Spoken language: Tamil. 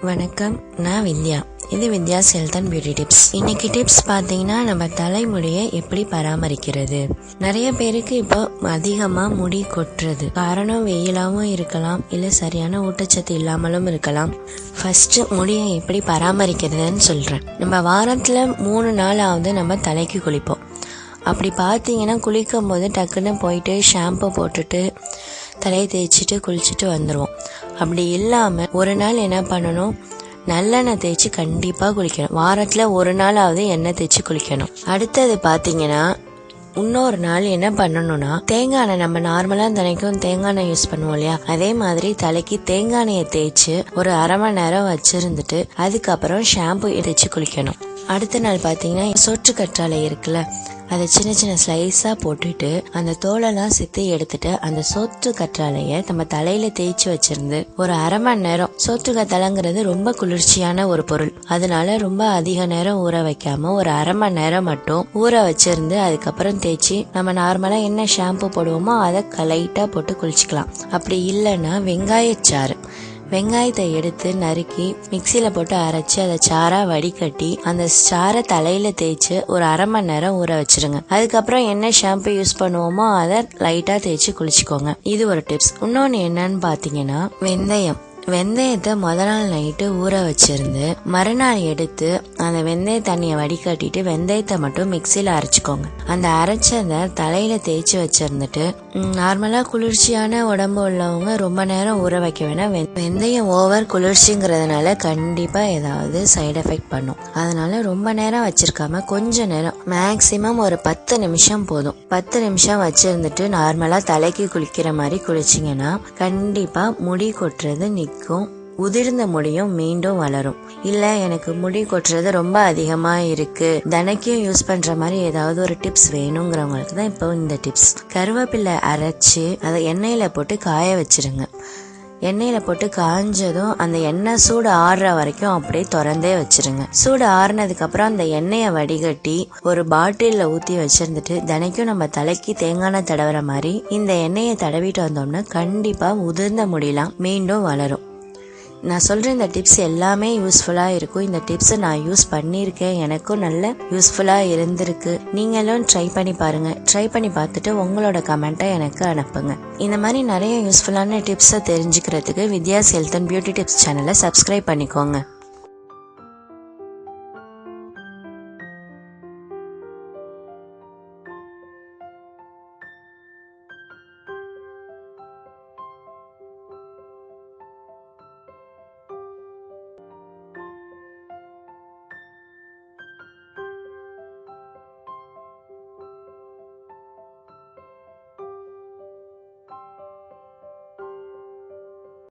வணக்கம் நான் வித்யா. இது Vidya's health and beauty tips இன்னைக்கு டிப்ஸ் பார்த்தீங்கன்னா நம்ம தலைமுடியை எப்படி பராமரிக்கிறது? நிறைய பேருக்கு இப்போ அதிகமாக முடி கொட்டுறது. காரணம் வெயிலாகவும் இருக்கலாம் இல்லை சரியான ஊட்டச்சத்து இல்லாமலும் இருக்கலாம். ஃபர்ஸ்ட் முடியை எப்படி பராமரிக்கிறதுன்னு சொல்கிறேன் நம்ம வாரத்தில் மூணு நாளாவது நம்ம தலைக்கு குளிப்போம். அப்படி பார்த்தீங்கன்னா குளிக்கும் போது டக்குன்னு போயிட்டு ஷாம்பு போட்டுட்டு தலையை தேய்ச்சிட்டு குளிச்சுட்டு வந்துடுவோம் அப்படி இல்லாமல் ஒரு நாள் என்ன பண்ணணும்? நல்லெண்ணெய் தேய்ச்சி கண்டிப்பாக குளிக்கணும். வாரத்தில் ஒரு நாளாவது எண்ணெய் தேய்ச்சி குளிக்கணும். அடுத்தது பார்த்தீங்கன்னா இன்னொரு நாள் என்ன பண்ணணும்னா தேங்காய் எண்ணெய் நம்ம நார்மலாக தினைக்கும் தேங்காய் எண்ணெய் யூஸ் பண்ணுவோம் இல்லையா? அதே மாதிரி தலைக்கு தேங்காய் எண்ணெயை தேய்ச்சி ஒரு அரை மணி நேரம் வச்சிருந்துட்டு அதுக்கப்புறம் ஷாம்பு தேய்ச்சி குளிக்கணும். அடுத்த நாள் பார்த்தீங்கன்னா சொற்று கற்றாழை இருக்குல்ல அதை சின்ன சின்ன ஸ்லைஸாக போட்டுட்டு அந்த தோலெல்லாம் சித்தி எடுத்துட்டு அந்த சோற்று கற்றாழைய நம்ம தலையில தேய்ச்சி வச்சிருந்து ஒரு அரை மணி நேரம் சோற்று கத்தாழைங்கிறது ரொம்ப குளிர்ச்சியான ஒரு பொருள். அதனால ரொம்ப அதிக நேரம் ஊற வைக்காம ஒரு அரை மணி நேரம் மட்டும் ஊற வச்சிருந்து அதுக்கப்புறம் தேய்ச்சி நம்ம நார்மலா என்ன ஷாம்பு போடுவோமோ அதை லைட்டா போட்டு குளிச்சுக்கலாம். அப்படி இல்லைன்னா வெங்காயச்சாறு. வெங்காயத்தை எடுத்து நறுக்கி மிக்சியில் போட்டு அரைச்சி அதை சாராக வடிகட்டி அந்த சாரை தலையில் தேய்ச்சி ஒரு அரை மணி நேரம் ஊற வச்சிருங்க. அதுக்கப்புறம் என்ன ஷாம்பு யூஸ் பண்ணுவோமோ அதை லைட்டாக தேய்ச்சி குளிச்சுக்கோங்க. இது ஒரு டிப்ஸ் இன்னொன்று என்னன்னு பார்த்தீங்கன்னா வெந்தயம். வெந்தயத்தை முத நாள் நைட்டு ஊற வச்சிருந்து மறுநாள் எடுத்து அந்த வெந்தய தண்ணியை வடிகட்டிட்டு வெந்தயத்தை மட்டும் மிக்சியில் அரைச்சிக்கோங்க. அந்த அரைச்சதை தலையில தேய்ச்சி வச்சிருந்துட்டு நார்மலாக குளிர்ச்சியான உடம்பு உள்ளவங்க ரொம்ப நேரம் ஊற வைக்க வேணாம். வெந்தயம் ஓவர் குளிர்ச்சிங்கிறதுனால கண்டிப்பாக ஏதாவது சைடு எஃபெக்ட் பண்ணும். அதனால ரொம்ப நேரம் வச்சிருக்காம கொஞ்ச நேரம் மேக்சிமம் ஒரு பத்து நிமிஷம் போதும். பத்து நிமிஷம் வச்சிருந்துட்டு நார்மலாக தலைக்கு குளிக்கிற மாதிரி குளிச்சிங்கன்னா கண்டிப்பாக முடி கொட்டுறது நிற்கும் உதிர்ந்த முடியும் மீண்டும் வளரும். இல்ல எனக்கு முடி கொட்டுறது ரொம்ப அதிகமா இருக்கு. தினைக்கும் யூஸ் பண்ற மாதிரி ஏதாவது ஒரு டிப்ஸ் வேணுங்கிறவங்களுக்கு தான் இப்போ இந்த டிப்ஸ். கருவேப்பிலை அரைச்சு அதை எண்ணெயில போட்டு காய வச்சிருங்க. எண்ணெயில போட்டு காஞ்சதும் அந்த எண்ணெய் சூடு ஆறுற வரைக்கும் அப்படியே திறந்தே வச்சிருங்க. சூடு ஆறுனதுக்கு அப்புறம் அந்த எண்ணெயை வடிகட்டி ஒரு பாட்டிலில் ஊத்தி வச்சிருந்துட்டு தினைக்கும் நம்ம தலைக்கு தேங்காய் தடவுற மாதிரி இந்த எண்ணெயை தடவிட்டு வந்தோம்னா கண்டிப்பா உதிர்ந்த முடியலாம் மீண்டும் வளரும். நான் சொல்கிற இந்த டிப்ஸ் எல்லாமே யூஸ்ஃபுல்லாக இருக்கும். இந்த டிப்ஸை நான் யூஸ் பண்ணியிருக்கேன். எனக்கும் நல்ல யூஸ்ஃபுல்லாக இருந்திருக்கு. நீங்களும் ட்ரை பண்ணி பாருங்கள் ட்ரை பண்ணி பார்த்துட்டு உங்களோட கமெண்ட்டை எனக்கு அனுப்புங்க. இந்த மாதிரி நிறைய யூஸ்ஃபுல்லான டிப்ஸை தெரிஞ்சுக்கிறதுக்கு Vidya's health and beauty tips சேனலை சப்ஸ்கிரைப் பண்ணிக்கோங்க.